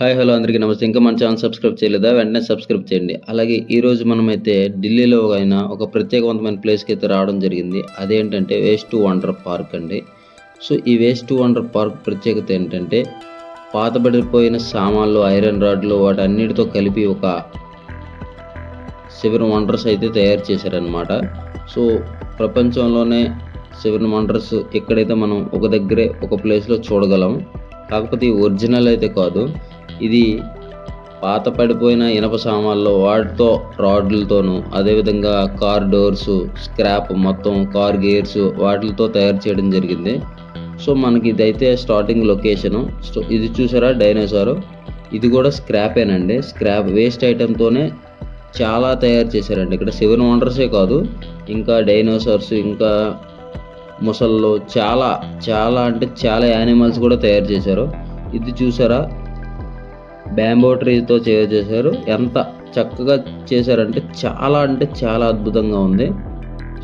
Hi hello అందరికీ నమస్తే. ఇంకా మన ఛానల్ సబ్స్క్రైబ్ చేయలేదా? వెంటనే సబ్స్క్రైబ్ చేయండి. అలాగే ఈరోజు మనమైతే ఢిల్లీలో అయినా ఒక ప్రత్యేకవంతమైన ప్లేస్కి అయితే రావడం జరిగింది. అదేంటంటే వేస్ట్ వండర్ పార్క్ అండి. సో ఈ వేస్ట్ వండర్ పార్క్ ప్రత్యేకత ఏంటంటే పాతబడిపోయిన సామాన్లు ఐరన్ రాడ్లు వాటన్నిటితో కలిపి ఒక సెవెన్ వండర్స్ అయితే తయారు చేశారనమాట సో ప్రపంచంలోనే సెవెన్ వండర్స్ ఎక్కడైతే మనం ఒక దగ్గరే ఒక ప్లేస్లో చూడగలం. కాకపోతే ఈ ఒరిజినల్ అయితే కాదు. ఇది పాత పడిపోయిన ఇనప సామాన్లు వాటితో రాడ్లతోనూ అదేవిధంగా కార్ డోర్స్ స్క్రాప్ మొత్తం కార్ గేర్స్ వాటితో తయారు చేయడం జరిగింది. సో మనకి ఇదైతే స్టార్టింగ్ లొకేషను. సో ఇది చూసారా డైనోసార్? ఇది కూడా స్క్రాపేనండి. స్క్రాప్ వేస్ట్ ఐటెంతోనే చాలా తయారు చేశారండి. ఇక్కడ సెవెన్ వండర్సే కాదు ఇంకా డైనోసార్స్ ఇంకా ముసళ్ళు చాలా చాలా అంటే చాలా యానిమల్స్ కూడా తయారు చేశారు. ఇది చూసారా? బ్యాంబో ట్రీతో చేశారు. ఎంత చక్కగా చేశారంటే చాలా అంటే చాలా అద్భుతంగా ఉంది.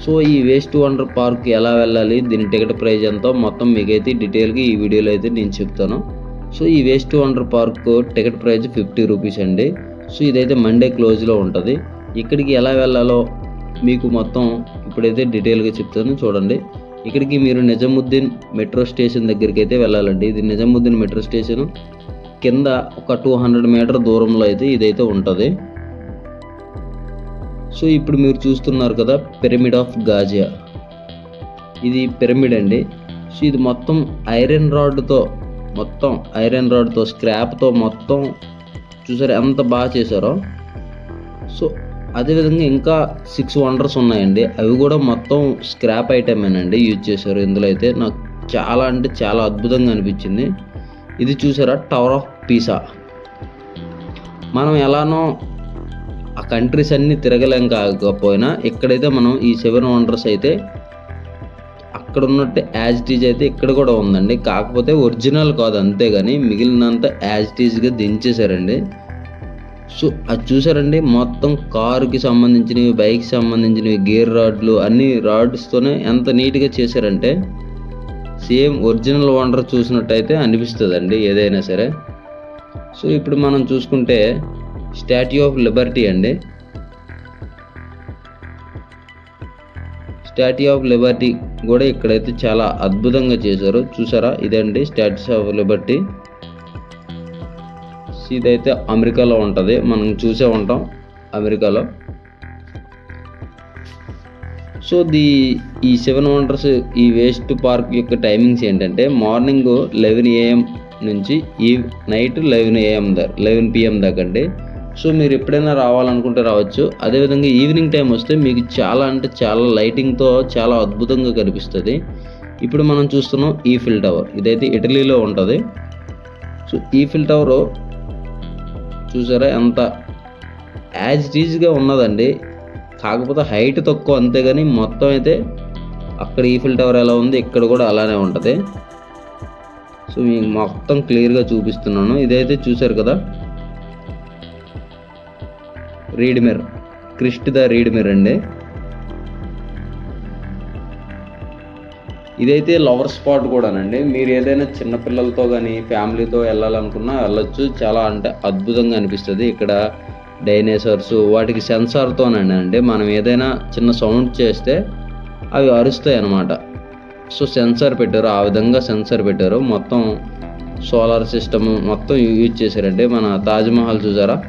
సో ఈ వేస్ట్ వండర్ పార్క్ ఎలా వెళ్ళాలి దీని టికెట్ ప్రైస్ ఎంతో మొత్తం మీకైతే డీటెయిల్గా ఈ వీడియోలో అయితే నేను చెప్తాను. సో ఈ waste wonder park ticket price fifty rupees అండి. సో ఇదైతే మండే క్లోజ్లో ఉంటుంది. ఇక్కడికి ఎలా వెళ్ళాలో మీకు మొత్తం ఇప్పుడైతే డీటెయిల్గా చెప్తాను చూడండి. ఇక్కడికి మీరు నిజాముద్దీన్ మెట్రో స్టేషన్ దగ్గరికి అయితే వెళ్ళాలండి. ఇది నిజాముద్దీన్ మెట్రో స్టేషన్. కింద ఒక టూ హండ్రెడ్ మీటర్ దూరంలో అయితే ఇదైతే ఉంటుంది. సో ఇప్పుడు మీరు చూస్తున్నారు కదా పిరమిడ్ ఆఫ్ గాజియా ఇది పిరమిడ్ అండి. సో ఇది మొత్తం ఐరన్ రాడ్తో మొత్తం ఐరన్ రాడ్తో స్క్రాప్తో మొత్తం చూసారు ఎంత బాగా చేశారో. సో అదేవిధంగా ఇంకా సిక్స్ వండర్స్ ఉన్నాయండి. అవి కూడా మొత్తం స్క్రాప్ ఐటమేనండి యూజ్ చేశారు. ఇందులో అయితే నాకు చాలా అంటే చాలా అద్భుతంగా అనిపించింది. ఇది చూసారా? టవర్ ఆఫ్ పీసా మనం ఎలానో ఆ కంట్రీస్ అన్నీ తిరగలేం కాకపోయినా ఇక్కడైతే మనం ఈ సెవెన్ వండర్స్ అయితే అక్కడ ఉన్నట్టు యాజ్ టీజ్ అయితే ఇక్కడ కూడా ఉందండి. కాకపోతే ఒరిజినల్ కాదు అంతేగాని మిగిలినంత యాజ్ టీజ్గా దించేశారండి. సో అది చూసారండి? మొత్తం కారుకి సంబంధించినవి బైక్కి సంబంధించినవి గేర్ రాడ్లు అన్ని రాడ్స్తోనే ఎంత నీట్గా చేశారంటే సేమ్ ఒరిజినల్ వండర్ చూసినట్టయితే అనిపిస్తుందండి ఏదైనా సరే. సో ఇప్పుడు మనం చూసుకుంటే స్టాట్యూ ఆఫ్ లిబర్టీ అండి. స్టాట్యూ ఆఫ్ లిబర్టీ కూడా ఇక్కడైతే చాలా అద్భుతంగా చేశారు. చూసారా? ఇదండి స్టాట్యూ ఆఫ్ లిబర్టీ. ఇదైతే అమెరికాలో ఉంటుంది. మనం చూసే ఉంటాం అమెరికాలో. సో ది ఈ సెవెన్ వండర్స్ ఈ వేస్ట్ పార్క్ యొక్క టైమింగ్స్ ఏంటంటే మార్నింగ్ లెవెన్ ఏఎం నుంచి ఈ నైట్ లెవెన్ ఏఎం దా లెవెన్ పిఎం దాకా అండి. సో మీరు ఎప్పుడైనా రావాలనుకుంటే రావచ్చు. అదేవిధంగా ఈవినింగ్ టైం వస్తే మీకు చాలా అంటే చాలా లైటింగ్తో చాలా అద్భుతంగా కనిపిస్తుంది. ఇప్పుడు మనం చూస్తున్నాం ఈఫిల్ టవర్. ఇదైతే ఇటలీలో ఉంటుంది. సో ఈఫిల్ టవర్ చూసారా ఎంత యాజ్ టీజ్గా ఉన్నదండి. కాకపోతే హైట్ తక్కువ అంతేగాని మొత్తం అయితే అక్కడ ఈఫిల్ టవర్ ఎలా ఉంది? ఇక్కడ కూడా అలానే ఉంటుంది. సో మీకు మొత్తం క్లియర్గా చూపిస్తున్నాను. ఇదైతే చూసారు కదా? Redeemer Christ the redeemer అండి. ఇదైతే లవర్ స్పాట్ కూడానండి. మీరు ఏదైనా చిన్నపిల్లలతో కానీ ఫ్యామిలీతో వెళ్ళాలనుకున్నా వెళ్ళొచ్చు. చాలా అంటే అద్భుతంగా అనిపిస్తుంది. ఇక్కడ డైనోసార్స్ వాటికి సెన్సార్తోనండి. అండి మనం ఏదైనా చిన్న సౌండ్ చేస్తే అవి అరుస్తాయి అన్నమాట. సో సెన్సార్ పెట్టారు ఆ విధంగా సెన్సార్ పెట్టారు. మొత్తం సోలార్ సిస్టమ్ మొత్తం యూజ్ చేశారండి. మన తాజ్మహల్ చూసారా?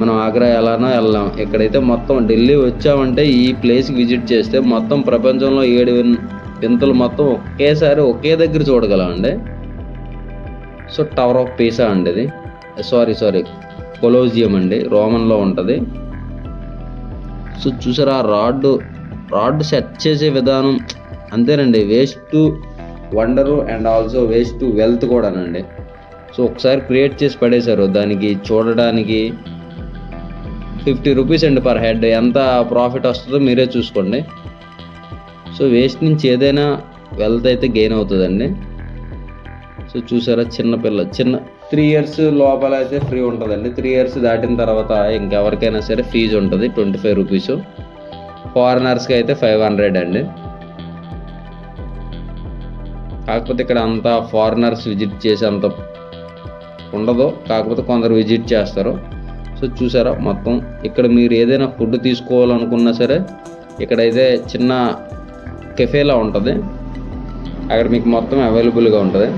మనం ఆగ్రా ఎలానో వెళ్ళాం. ఇక్కడైతే మొత్తం ఢిల్లీ వచ్చామంటే ఈ ప్లేస్కి విజిట్ చేస్తే మొత్తం ప్రపంచంలో ఏడు వింతలు మొత్తం ఒకేసారి ఒకే దగ్గర చూడగలం అండి సో టవర్ ఆఫ్ పీసా అండి ఇది. సారీ సారీ కొలోజియం అండి. రోమన్లో ఉంటుంది. సో చూసారా రాడ్ రాడ్ సెట్ చేసే విధానం అంతేనండి. Waste to wonder and also waste to wealth కూడానండి. సో ఒకసారి క్రియేట్ చేసి పడేశారు. దానికి చూడడానికి ఫిఫ్టీ రూపీస్ అండి పర్ హెడ్ ఎంత ప్రాఫిట్ వస్తుందో మీరే చూసుకోండి. సో వేస్ట్ నుంచి ఏదైనా వెల్త్ అయితే గెయిన్ అవుతుందండి. సో చూసారా చిన్న పిల్ల చిన్న త్రీ ఇయర్స్ లోపల అయితే ఫ్రీ ఉంటుందండి. త్రీ ఇయర్స్ దాటిన తర్వాత ఇంకెవరికైనా సరే ఫీజు ఉంటుంది. ట్వంటీ ఫైవ్ రూపీస్ ఫారినర్స్కి అయితే ఫైవ్ హండ్రెడ్ అండి. కాకపోతే ఇక్కడ అంతా ఫారినర్స్ విజిట్ చేసే అంత ఉండదు. కాకపోతే కొందరు విజిట్ చేస్తారు. సో చూసారా మొత్తం ఇక్కడ మీరు ఏదైనా ఫుడ్ తీసుకోవాలనుకున్నా సరే ఇక్కడైతే చిన్న కెఫేలా ఉంటుంది. అక్కడ మీకు మొత్తం అవైలబుల్గా ఉంటుంది.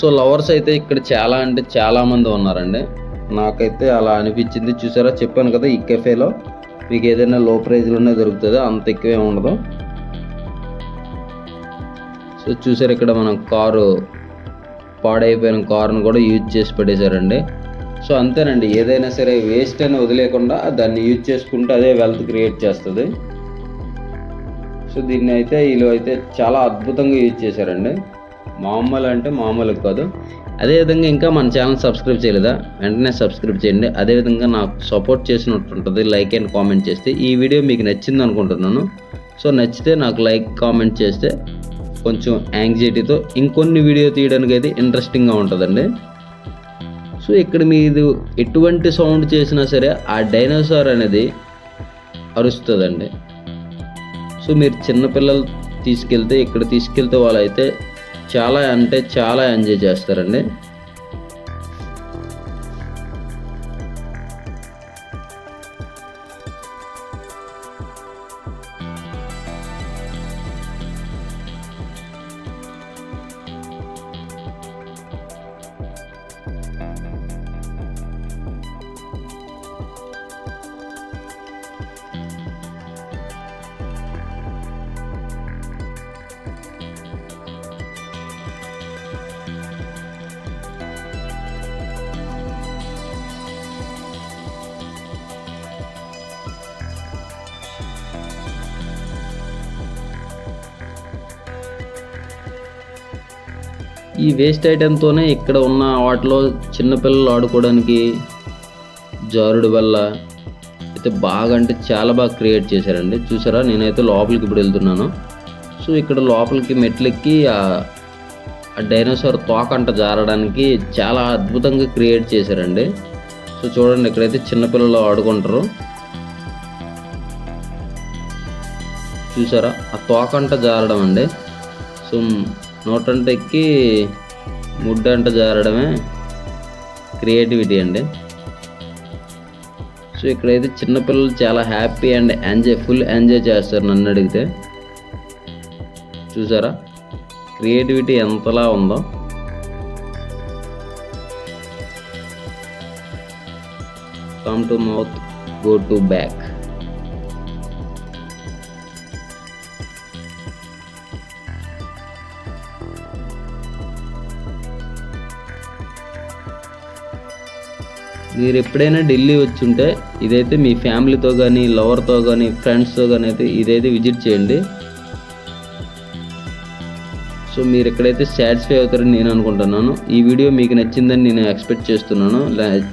సో లవర్స్ అయితే ఇక్కడ చాలా అంటే చాలా మంది ఉన్నారండి. నాకైతే అలా అనిపించింది. చూసారా చెప్పాను కదా ఈ కెఫేలో మీకు ఏదైనా లో ప్రైజ్లోనే దొరుకుతుందో? అంత ఎక్కువే ఉండదు. సో చూసారు ఇక్కడ మనం కారు పాడైపోయిన కారును కూడా యూజ్ చేసి పడేశారండి సో అంతేనండి. ఏదైనా సరే వేస్ట్ అని వదిలేకుండా దాన్ని యూజ్ చేసుకుంటే అదే వెల్త్ క్రియేట్ చేస్తుంది. సో దీన్ని అయితే వీళ్ళు అయితే చాలా అద్భుతంగా యూజ్ చేశారండి. మామూలు అంటే మామూలు కాదు. అదేవిధంగా ఇంకా మన ఛానల్ సబ్స్క్రైబ్ చేయలేదా? వెంటనే సబ్స్క్రైబ్ చేయండి. అదేవిధంగా నాకు సపోర్ట్ చేసినట్టు ఉంటుంది. లైక్ అండ్ కామెంట్ చేస్తే ఈ వీడియో మీకు నచ్చింది అనుకుంటున్నాను. సో నచ్చితే నాకు లైక్ కామెంట్ చేస్తే కొంచెం యాంగ్జైటీతో ఇంకొన్ని వీడియో తీయడానికి అయితే ఇంట్రెస్టింగ్గా ఉంటుందండి. సో ఇక్కడ మీరు ఎటువంటి సౌండ్ చేసినా సరే ఆ డైనోసార్ అనేది అరుస్తుందండి. సో మీరు చిన్నపిల్లలు తీసుకెళ్తే ఇక్కడ తీసుకెళ్తే వాళ్ళైతే చాలా అంటే చాలా ఎంజాయ్ చేస్తారండి. ఈ వేస్ట్ ఐటెంతోనే ఇక్కడ ఉన్న వాటిలో చిన్నపిల్లలు ఆడుకోవడానికి జారుడు వల్ల అయితే బాగా అంటే చాలా బాగా క్రియేట్ చేశారండి. చూసారా? నేనైతే లోపలికి ఇప్పుడు వెళ్తున్నాను. సో ఇక్కడ లోపలికి మెట్లెక్కి ఆ డైనోసార్ తోకంట జారడానికి చాలా అద్భుతంగా క్రియేట్ చేశారండి. సో చూడండి ఇక్కడైతే చిన్నపిల్లలు ఆడుకుంటారు. చూసారా? ఆ తోకంట జారడం అండి. సో నోటంట ఎక్కి ముడ్డంట జారడమే క్రియేటివిటీ అండి. సో ఇక్కడైతే చిన్నపిల్లలు చాలా happy and enjoy full enjoy చేస్తారు నన్ను అడిగితే. చూసారా? క్రియేటివిటీ ఎంతలా ఉందో. Come to mouth go to back. మీరు ఎప్పుడైనా ఢిల్లీ వచ్చి ఉంటే ఇదైతే మీ ఫ్యామిలీతో కానీ లవర్తో కానీ ఫ్రెండ్స్తో కానీ అయితే ఇదైతే విజిట్ చేయండి. సో మీరు ఎక్కడైతే సాటిస్ఫై అవుతారని నేను అనుకుంటున్నాను ఈ వీడియో మీకు నచ్చిందని నేను ఎక్స్పెక్ట్ చేస్తున్నాను.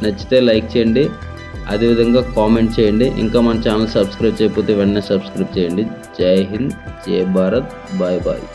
నచ్చితే లైక్ చేయండి అదేవిధంగా కామెంట్ చేయండి. ఇంకా మన ఛానల్ సబ్స్క్రైబ్ చేయకపోతే వెంటనే సబ్స్క్రైబ్ చేయండి. జై హింద్ జై భారత్ బాయ్ బాయ్